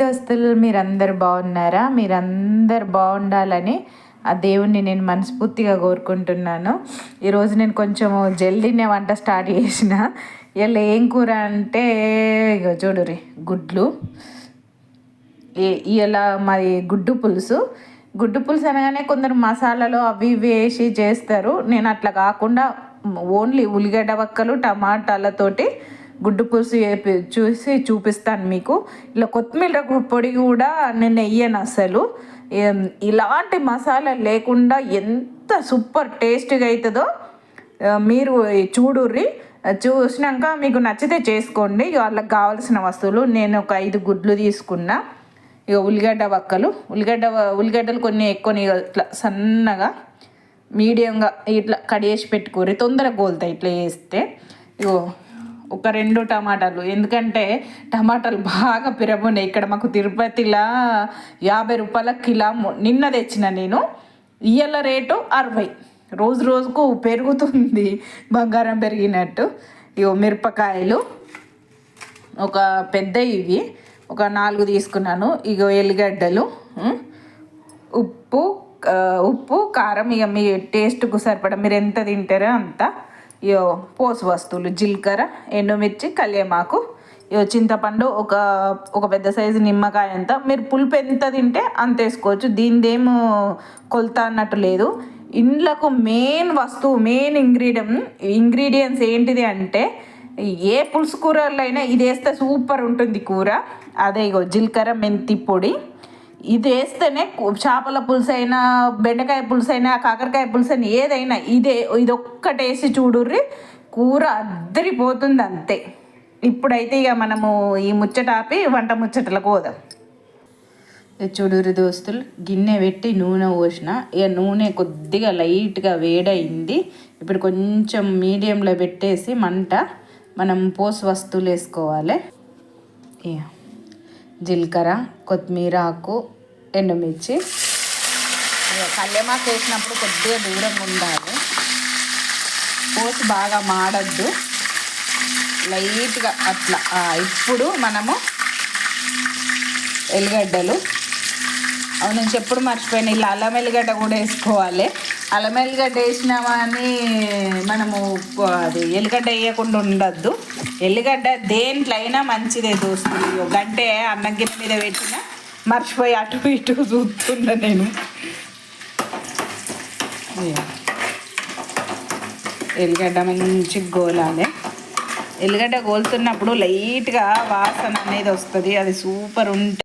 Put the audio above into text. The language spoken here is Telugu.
దోస్తులు మీరందరు బాగున్నారా? మీరందరు బాగుండాలని ఆ దేవుణ్ణి నేను మనస్ఫూర్తిగా కోరుకుంటున్నాను. ఈరోజు నేను కొంచెం జల్దీనే వంట స్టార్ట్ చేసిన. ఇలా ఏం కూర అంటే ఇక చూడురి గుడ్లు. ఇలా మరి గుడ్డు పులుసు. గుడ్డు పులుసు అనగానే కొందరు మసాలాలు అవి ఇవి వేసి చేస్తారు. నేను అట్లా కాకుండా ఓన్లీ ఉల్లిగడ్డ వక్కలు టమాటాలతోటి గుడ్డు పులుసు చూసి చూపిస్తాను మీకు. ఇలా కొత్తిమీర పొడి కూడా నేను వెయ్యను అసలు. ఇలాంటి మసాలా లేకుండా ఎంత సూపర్ టేస్ట్గా అవుతుందో మీరు చూడుర్రి. చూసినాక మీకు నచ్చితే చేసుకోండి. వాళ్ళకి కావాల్సిన వస్తువులు నేను ఒక ఐదు గుడ్లు తీసుకున్నా. ఇక ఉల్లిగడ్డ వక్కలు. ఉల్లిగడ్డ ఉల్లిగడ్డలు కొన్ని ఎక్కువ ఇట్లా సన్నగా మీడియంగా ఇట్లా కడిగేసి పెట్టుకోరి తొందరగా గోలుతాయి ఇట్లా వేస్తే ఇగో ఒక రెండు టమాటాలు. ఎందుకంటే టమాటాలు బాగా పిరబున్నాయి ఇక్కడ మాకు తిరుపతిలా యాభై రూపాయల కిలా నిన్న తెచ్చిన నేను. ఇయ్యల రేటు అరవై. రోజు రోజుకు పెరుగుతుంది. బంగారం పెరిగినట్టు. ఇగో మిరపకాయలు. ఒక పెద్ద ఇవి. ఒక నాలుగు తీసుకున్నాను. ఇగో ఎల్లిగడ్డలు. ఉప్పు ఉప్పు కారం. ఇక మీ టేస్ట్కు సరిపడా. మీరు ఎంత తింటారో అంత. పోసు వస్తువులు జీలకర్ర ఎండుమిర్చి కళ్యామాకు. ఇయో చింతపండు ఒక ఒక పెద్ద సైజు నిమ్మకాయ అంత. మీరు పులుపు ఎంత తింటే అంత వేసుకోవచ్చు. దీనిదేమో కొలత అన్నట్టు లేదు. ఇండ్లకు మెయిన్ వస్తువు మెయిన్ ఇంగ్రీడియం ఇంగ్రీడియంట్స్ ఏంటిది అంటే ఏ పులుసు కూరల్లో అయినా ఇది వేస్తే సూపర్ ఉంటుంది కూర. అదే ఇగో జీలకర్ర మెంతి పొడి. ఇది వేస్తేనే చేపల పులుసు అయినా బెండకాయ పులుసు అయినా కాకరకాయ పులుసు అయినా ఏదైనా ఇదే ఇది ఒక్కటి వేసి చూడుర్రి కూర అద్దరిపోతుంది అంతే ఇప్పుడైతే ఇక మనము ఈ ముచ్చట ఆపి వంట ముచ్చటలకు పోదాం. ఇది చూడురు దోస్తులు గిన్నె పెట్టి నూనె పోసిన ఇక నూనె కొద్దిగా లైట్గా వేడైంది ఇప్పుడు కొంచెం మీడియంలో పెట్టేసి మంట మనం పోసు వస్తువులు వేసుకోవాలి ఇక జీలకర్ర కొత్తిమీర ఆకు ఎండుమిర్చి. కల్లెమాకు వేసినప్పుడు కొద్దిగా దూరంగా ఉండాలి. పోసి బాగా మాడద్దు. లైట్గా అట్లా. ఇప్పుడు మనము ఎల్లిగడ్డలు. అవి నుంచి ఎప్పుడు మర్చిపోయాను. ఇలా అల్లం ఎల్లిగడ్డ కూడా వేసుకోవాలి. అల్లం ఎల్లిగడ్డ వేసినామని మనము అది ఎల్లిగడ్డ వేయకుండా ఉండద్దు. ఎల్లిగడ్డ దేంట్లో అయినా మంచిదే దోస్తులు గంటే అన్నం గిన్నె మీద పెట్టిన మర్చిపోయి అటు ఇటు చూస్తున్నా నేను. ఎల్లిగడ్డ మంచి గోలాలి. ఎల్లిగడ్డ గోలుతున్నప్పుడు లైట్గా వాసన అనేది వస్తుంది. అది సూపర్ ఉంటే